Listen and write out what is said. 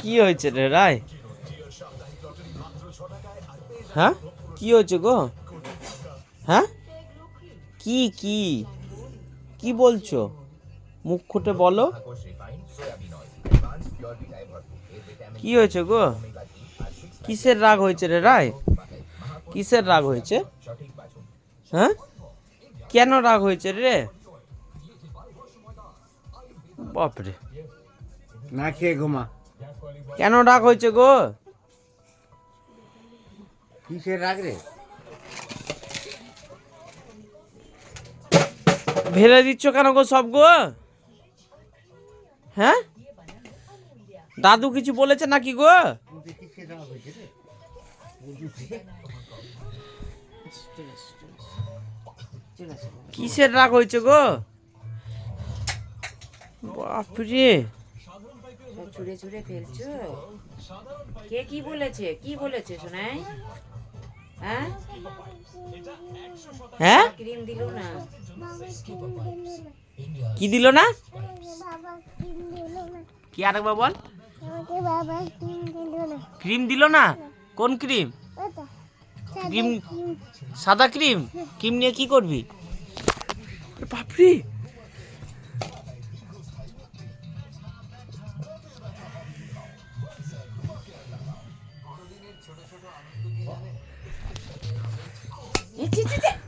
কি হয়েছে রে রায়? হ্যাঁ? কি হয়েছে গো? হ্যাঁ? কি কি? কি বলছো? মুখ ফুটে বলো। কি হয়েছে গো? কিসের রাগ হয়েছে রে রায়? কিসের রাগ হয়েছে? হ্যাঁ? কেন রাগ হয়েছে রে? বাপরে। না খেয়ে ঘুমা। কেন ডাক হয়েছে গো? কিসের রাগ রে? ভেলে দিচ্ছ কেন গো সব গো? হ্যাঁ? দাদু কিছু বলেছে নাকি গো? কিসের রাগ হয়েছে গো? বাপরে। ছুঁড়ে ছুঁড়ে ফেলছো? কে কি বলেছে? কি বলেছে শোনাই হ্যাঁ? হ্যাঁ? ক্রিম দিল না। কি দিল না? কি আরেকবার বল। ক্রিম দিল না? ক্রিম দিল না কোন ক্রিম? ক্রিম সাদা ক্রিম? ক্রিম নিয়ে কি করবি? বাপরে! いちいちいち